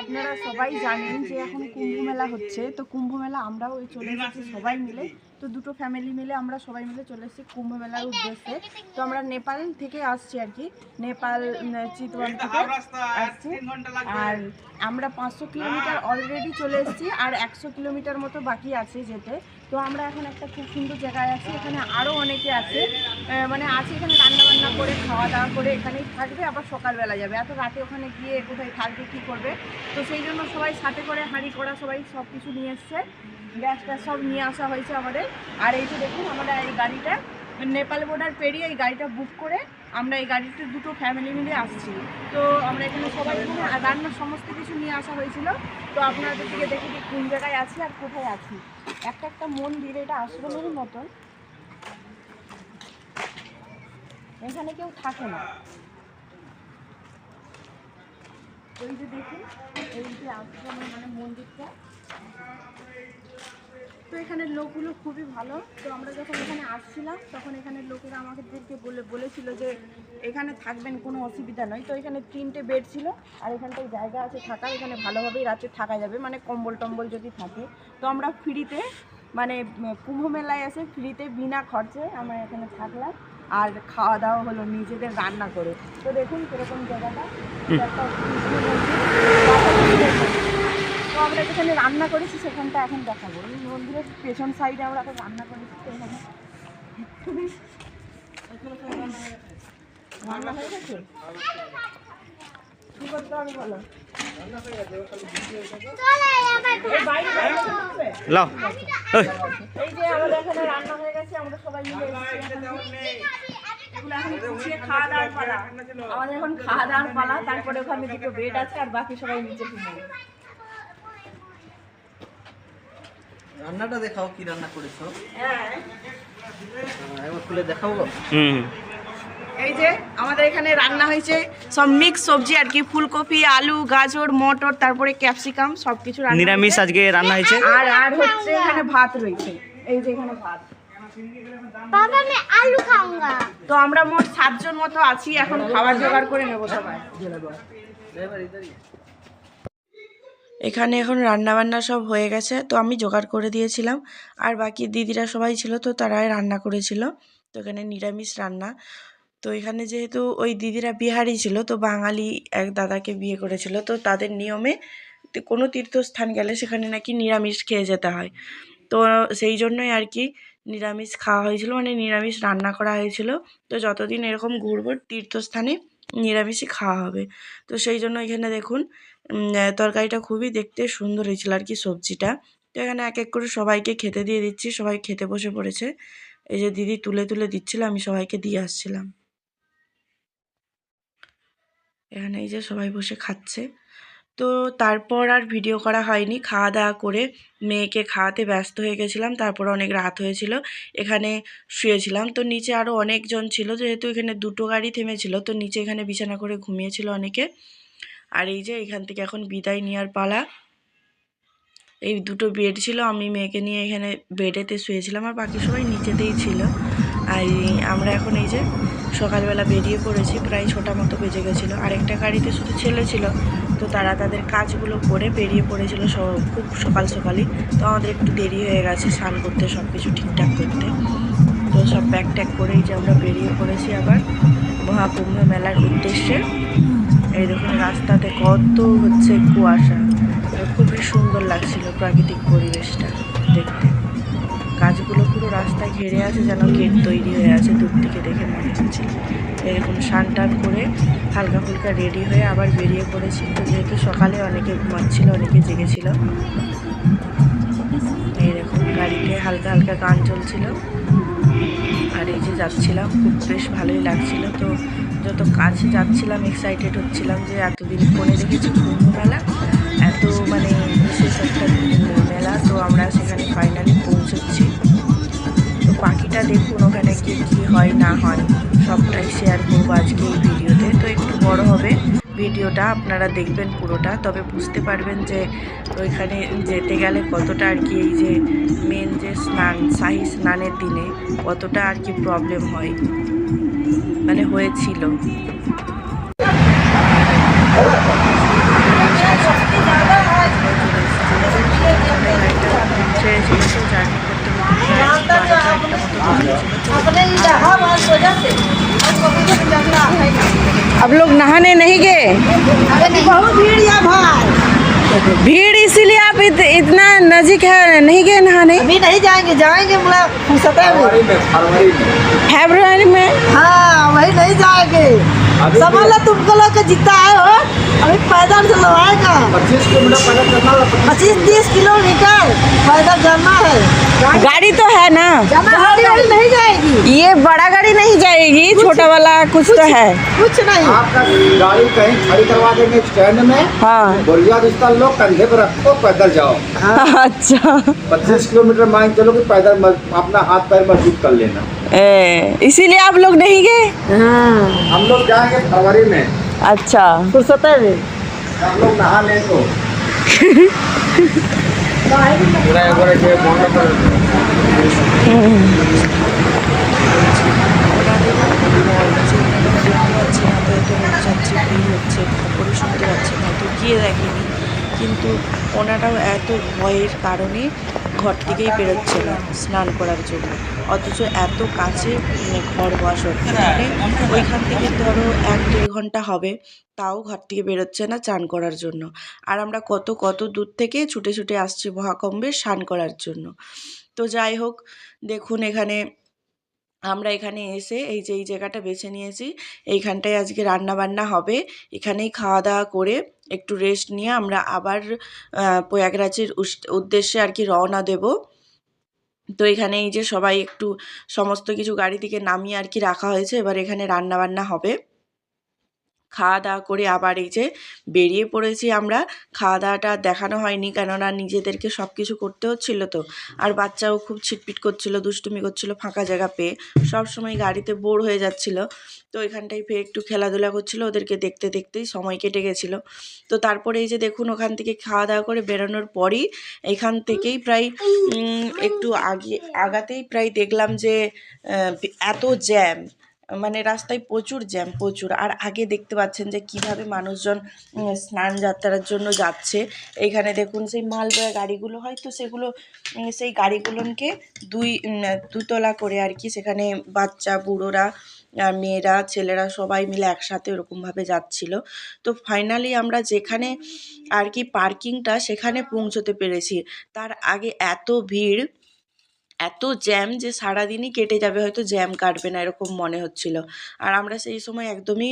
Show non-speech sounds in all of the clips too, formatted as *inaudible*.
আপনারা সবাই জানেন যে এখন কুম্ভ মেলা হচ্ছে। তো কুম্ভ মেলা আমরাও চলে এসেছি সবাই মিলে। তো দুটো ফ্যামিলি মিলে আমরা সবাই মিলে চলে এসেছি কুম্ভ মেলার উদ্দেশ্যে। তো আমরা নেপাল থেকে আসছি আর কি। নেপাল চিতওয়ান থেকে আসছি। আর আমরা পাঁচশো কিলোমিটার অলরেডি চলে এসেছি আর একশো কিলোমিটার মতো বাকি আছে যেতে। তো আমরা এখন একটা খুব সুন্দর জায়গায় আছি। এখানে আরও অনেকে আছে। মানে আছে এখানে রান্না বান্না করে খাওয়া দাওয়া করে এখানেই থাকবে আবার সকালবেলা যাবে। এত রাতে ওখানে গিয়ে কোথায় থাকবে কী করবে? তো সেই জন্য সবাই সাথে করে হাঁড়ি করা সবাই সব কিছু নিয়ে এসছে। গ্যাস ট্যাস সব নিয়ে আসা হয়েছে আমাদের। আর এই যে দেখুন আমরা এই গাড়িটা, নেপাল বর্ডার পেরিয়ে এই গাড়িটা বুক করে আমরা এই গাড়িতে দুটো ফ্যামিলি মিলে আসছি। তো আমরা এখানে সবাই এখানে রান্নার সমস্ত কিছু নিয়ে আসা হয়েছিল। তো আপনাদের দিকে দেখি যে কোন জায়গায় আছি আর কোথায় আছি। একটা একটা মন্দির, এটা আশ্রমের মতন। এখানে কেউ থাকে না। ওই যে দেখুন, এই যে আশ্রমের মানে মন্দিরটা। তো এখানের লোকগুলো খুবই ভালো। তো আমরা যখন এখানে আসছিলাম তখন এখানের লোকেরা আমাদেরকে বলে বলেছিল যে এখানে থাকবেন কোনো অসুবিধা নয়। তো এখানে তিনটে বেড ছিল আর এখানটায় জায়গা আছে থাকার। এখানে ভালোভাবেই রাতে থাকা যাবে মানে কম্বল টম্বল যদি থাকে। তো আমরা ফ্রিতে মানে কুম্ভ মেলায় এসে ফ্রিতে বিনা খরচে আমরা এখানে থাকলাম। আর খাওয়া দাওয়া হলো নিজেদের রান্না করে। তো দেখুন কীরকম জায়গাটা এটা একটা কৃষ্ণ মন্দির। তো আমরা যেখানে রান্না করেছি সেখানটা এখন দেখাবো এই মন্দিরের পেছন সাইডে আমরা এখন রান্না করেছি তো এখানে রান্না হয়ে গেছে কি করতে হবে বলো এই বাইরে বাইরে করতে হবে? লাও এই যে আমাদের এখানে রান্না হয়ে গেছে আমরা সবাই মিলে এসেছি এখানে। এগুলো এখন খাওয়া দাওয়ার পালা আমাদের এখন খাওয়া দাওয়ার পালা তারপরে ওখানে দুটো বেড আছে আর বাকি সবাই নিচে ঘুমাবে রান্নাটা দেখাও কি রান্না করেছ? হ্যাঁ। এই যে আমাদের এখানে রান্না হয়েছে সব মিক্স সবজি আর কি ফুলকপি আলু গাজর মটর তারপরে ক্যাপসিকাম সবকিছু নিরামিষ আজকে রান্না হয়েছে? আর আর হচ্ছে এখানে ভাত রয়েছে। এই যে এখানে ভাত। তো আমরা মোট সাতজন মতো আছি এখন খাবার জোগাড় করে নেব সবাই। এখানে এখন রান্না বান্না সব হয়ে গেছে, তো আমি জোগাড় করে দিয়েছিলাম। আর বাকি দিদিরা সবাই ছিল, তো তারাই রান্না করেছিল। তো এখানে নিরামিষ রান্না। তো এখানে যেহেতু ওই দিদিরা বিহারি ছিল, তো বাঙালি এক দাদাকে বিয়ে করেছিল, তো তাদের নিয়মে কোনো তীর্থস্থান গেলে সেখানে নাকি নিরামিষ খেয়ে যেতে হয়। তো সেই জন্যই আর কি নিরামিষ খাওয়া হয়েছিল মানে নিরামিষ রান্না করা হয়েছিল। তো যতদিন এরকম ঘুরবো, তীর্থস্থানে নিরামিষই খাওয়া হবে। তো সেই জন্য এখানে দেখুন তরকারিটা খুবই দেখতে সুন্দর হয়েছিল আর কি সবজিটা। তো এখানে এক এক করে সবাইকে খেতে দিয়ে দিচ্ছি, সবাই খেতে বসে পড়েছে। এই যে দিদি তুলে তুলে দিচ্ছিল, আমি সবাইকে দিয়ে আসছিলাম। এখানে এই যে সবাই বসে খাচ্ছে। তো তারপর আর ভিডিও করা হয়নি, খাওয়া দাওয়া করে মেয়েকে খাওয়াতে ব্যস্ত হয়ে গেছিলাম, তারপর অনেক রাত হয়েছিল, এখানে শুয়েছিলাম। তো নিচে আরও অনেকজন ছিল, যেহেতু এখানে দুটো গাড়ি থেমেছিল, তো নিচে এখানে বিছানা করে ঘুমিয়েছিল অনেকে। আর এই যে এখান থেকে এখন বিদায় নেওয়ার পালা। এই দুটো বেড ছিল, আমি মেয়েকে নিয়ে এখানে বেডেতে শুয়েছিলাম আর বাকি সবাই নিচেতেই ছিল। আর আমরা এখন এই যে সকালবেলা বেরিয়ে পড়েছি, প্রায় ছটা মতো বেজে গেছিল। আরেকটা গাড়িতে শুধু ছেলে ছিল, তো তারা তাদের কাজগুলো করে বেরিয়ে পড়েছিল খুব সকাল সকালই। তো আমাদের একটু দেরি হয়ে গেছে স্নান করতে, সব কিছু ঠিকঠাক করতে। তো সব ব্যাগ ট্যাগ করেই যে আমরা বেরিয়ে পড়েছি আবার মহাকুম্ভ মেলার উদ্দেশ্যে। এই দেখুন রাস্তাতে কত হচ্ছে কুয়াশা। খুবই সুন্দর লাগছিল প্রাকৃতিক পরিবেশটা দেখতে। গাছগুলো পুরো রাস্তা ঘেরে আছে যেন গেট তৈরি হয়ে আছে দূর থেকে দেখে মনে হচ্ছে। এরকম স্নান টান করে হালকা ফুলকা রেডি হয়ে আবার বেরিয়ে পড়েছি। তো যেহেতু সকালে অনেকে ঘুমাচ্ছিল, অনেকে জেগেছিল। এই দেখুন গাড়িতে হালকা হালকা গান চলছিল। আর এই যে যাচ্ছিলাম, খুব বেশ ভালোই লাগছিল। তো যত কাছে যাচ্ছিলাম এক্সাইটেড হচ্ছিলাম যে এতদিন ফোনে দেখেছি কুম্ভ মেলা এত মানে বিশেষ একটা মেলা তো আমরা সেখানে ফাইনালি পৌঁছচ্ছি তো পাখিটা দেখুন ওখানে কি, কী হয়, না হয়, সবটাই শেয়ার করব আজকে এই ভিডিওতে। তো একটু বড় হবে ভিডিওটা, আপনারা দেখবেন পুরোটা। তবে বুঝতে পারবেন যে ওইখানে যেতে গেলে কতটা আর কি এই যে মেন যে স্নান, শাহী স্নানের দিনে কতটা আর কি প্রবলেম হয়। मैंने अब लोग नहाने नहीं गए। बहुत भीड़ या भाई भीड़ इसीलिए आप इत, इतना नजीक है नहीं गए नहाने? अभी नहीं जाएँगे जाएँगे फरवरी में फरवरी में नहीं जाएँगे समझ लो तुमको लोग के जितना आए हो अभी पैदल से लोग आएगा। पच्चीस किलोमीटर पैदल चलना पच्चीस तीस किलोमीटर पैदल जाना है। गाड़ी तो है ना। गाड़ी नहीं जाएगी। ये बड़ा गाड़ी नहीं जाएगी छोटा वाला कुछ तो है। कुछ नहीं। आपका गाड़ी कहीं खड़ी करवा देंगे स्टैंड में। हाँ। बोरिया रिश्ता लो कंधे पर रखो पैदल जाओ। *laughs* अच्छा। पच्चीस किलोमीटर मान के चलो कि पैदल अपना हाथ पैर मज़बूत कर लेना। इसीलिए आप लोग नहीं गए हाँ हम लोग जाएंगे फरवरी में अच्छा फुर्सत में हम लोग नहा लें तो খবরও শুনতে পাচ্ছেন হয়তো গিয়ে দেখেনি কিন্তু ওনারাও এত ভয়ের কারণে ঘর থেকেই বেরোচ্ছে না স্নান করার জন্য। অথচ এত কাছে উম, ঘর বাসর মানে ওইখান থেকে ধরো এক দেড় ঘণ্টা হবে তাও ঘর থেকে বেরোচ্ছে না চান করার জন্য। আর আমরা কত কত দূর থেকে ছুটে ছুটে আসছি মহাকম্বে স্নান করার জন্য। তো যাই হোক দেখুন এখানে আমরা এখানে এসে এই যে এই জায়গাটা বেছে নিয়েছি। এইখানটায় আজকে রান্না বান্না হবে। এখানেই খাওয়া দাওয়া করে একটু রেস্ট নিয়ে আমরা আবার প্রয়াগরাজের উদ্দেশ্যে আর কি রওনা দেব। তো এখানে এই যে সবাই একটু সমস্ত কিছু গাড়ি থেকে নামিয়ে আর কি রাখা হয়েছে। এবার এখানে রান্না বান্না হবে। খাওয়া দাওয়া করে আবার এই যে বেরিয়ে পড়েছি আমরা। খাওয়া দাওয়াটা দেখানো হয়নি কেননা নিজেদেরকে সব কিছু করতে হচ্ছিল তো। আর বাচ্চাও খুব ছিটপিট করছিল, দুষ্টুমি করছিল, ফাঁকা জায়গা পেয়ে। সব সময় গাড়িতে বোর হয়ে যাচ্ছিল। তো এখানটায় পেয়ে একটু খেলাধুলা করছিল, ওদেরকে দেখতে দেখতেই সময় কেটে গেছিল। তো তারপরে এই যে দেখুন, ওখান থেকে খাওয়া দাওয়া করে বেরোনোর পরই এখান থেকেই প্রায় একটু আগে আগাতেই প্রায় দেখলাম যে এত জ্যাম। মানে রাস্তায় প্রচুর জ্যাম, প্রচুর। আর আগে দেখতে পাচ্ছেন যে কীভাবে মানুষজন স্নান যাত্রার জন্য যাচ্ছে। এখানে দেখুন সেই মালবয়া গাড়িগুলো হয় তো সেগুলো সেই গাড়িগুলোকে দুই দুতলা করে আর কি সেখানে বাচ্চা, বুড়োরা মেয়েরা, ছেলেরা সবাই মিলে একসাথে ওরকমভাবে যাচ্ছিল। তো ফাইনালি আমরা যেখানে আর কি পার্কিংটা সেখানে পৌঁছতে পেরেছি। তার আগে এত ভিড় এত জ্যাম যে সারাদিনই কেটে যাবে, হয়তো জ্যাম কাটবে না এরকম মনে হচ্ছিল। আর আমরা সেই সময় একদমই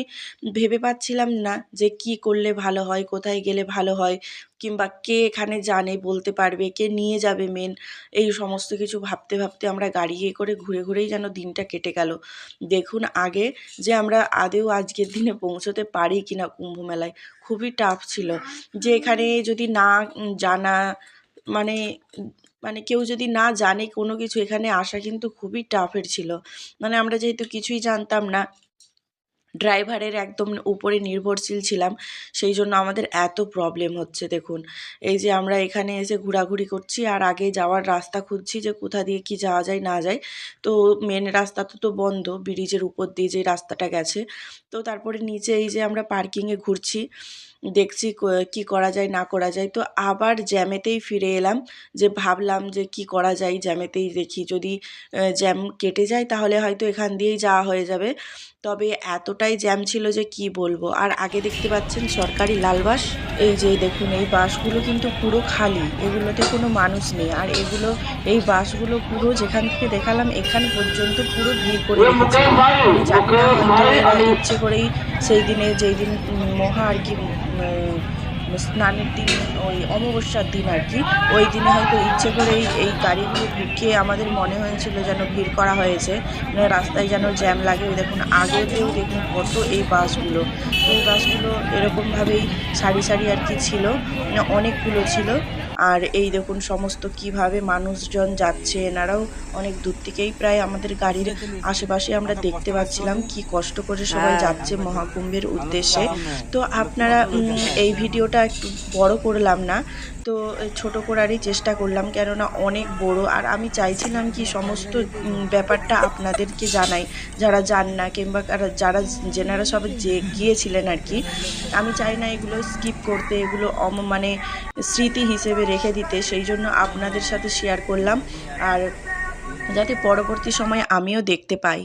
ভেবে পাচ্ছিলাম না যে কি করলে ভালো হয়, কোথায় গেলে ভালো হয়, কিংবা কে এখানে জানে, বলতে পারবে, কে নিয়ে যাবে মেন এই সমস্ত কিছু ভাবতে ভাবতে আমরা গাড়ি এ করে ঘুরে, ঘুরেই যেন দিনটা কেটে গেল। দেখুন আগে যে আমরা আদেও আজকের দিনে পৌঁছতে পারি কিনা কুম্ভ মেলায় খুবই টাফ ছিল। যে এখানে যদি না জানা মানে মানে কেউ যদি না জানে কোনো কিছু, এখানে আসা কিন্তু খুবই টাফের ছিল। মানে আমরা যেহেতু কিছুই জানতাম না, ড্রাইভারের একদম উপরে নির্ভরশীল ছিলাম, সেই জন্য আমাদের এত প্রবলেম হচ্ছে, দেখুন। এই যে আমরা এখানে এসে ঘোরাঘুরি করছি আর আগে যাওয়ার রাস্তা খুঁজছি যে কোথা দিয়ে কি যাওয়া যায়, না যায়। তো মেন রাস্তা তো তো বন্ধ ব্রিজের উপর দিয়ে যে রাস্তাটা গেছে। তো তারপরে নিচে এই যে আমরা পার্কিংয়ে ঘুরছি দেখছি ক- করা যায় না করা যায়। তো আবার জ্যামেতেই ফিরে এলাম যে ভাবলাম যে কি করা যায় জ্যামেতেই দেখি। যদি জ্যাম কেটে যায় তাহলে হয়তো এখান দিয়েই যাওয়া হয়ে যাবে। তবে এতটাই জ্যাম ছিল যে কি বলব? আর আগে দেখতে পাচ্ছেন সরকারি লাল বাস এই যে দেখুন এই বাসগুলো কিন্তু পুরো খালি। এগুলোতে কোনো মানুষ নেই। আর এগুলো এই বাসগুলো পুরো যেখান থেকে দেখালাম এখান পর্যন্ত পুরো ভিড় করে রেখেছে। জানি না ইচ্ছে করেই সেই দিনে যেই দিন মহা আর কি স্নানের দিন, ওই অমাবস্যার দিন আর কি। ওই দিনে হয়তো ইচ্ছে করেই এই গাড়িগুলো ঢুকিয়ে আমাদের মনে হয়েছিল যেন ভিড় করা হয়েছে। মানে রাস্তায় যেন জ্যাম লাগে। ওই দেখুন আগেতেও দেখুন কত এই বাসগুলো। এই বাসগুলো এরকমভাবেই সারি সারি আর কি ছিল। মানে অনেকগুলো ছিল। আর এই দেখুন সমস্ত কীভাবে মানুষজন যাচ্ছে। এনারাও অনেক দূর থেকেই প্রায় আমাদের গাড়ির আশেপাশে আমরা দেখতে পাচ্ছিলাম কি কষ্ট করে সবাই যাচ্ছে মহাকুম্ভের উদ্দেশ্যে। তো আপনারা এই ভিডিওটা একটু বড় করলাম না। তো ছোট করারই চেষ্টা করলাম কেননা অনেক বড়। আর আমি চাইছিলাম কি সমস্ত ব্যাপারটা আপনাদেরকে জানাই। যারা যান না কিংবা যারা যেনারা সব যে গিয়েছিলেন আর কি আমি চাই না এগুলো স্কিপ করতে এগুলো অম মানে স্মৃতি হিসেবে রেখে দিতে, সেই জন্য আপনাদের সাথে শেয়ার করলাম। আর যাতে পরবর্তী সময়ে আমিও দেখতে পাই।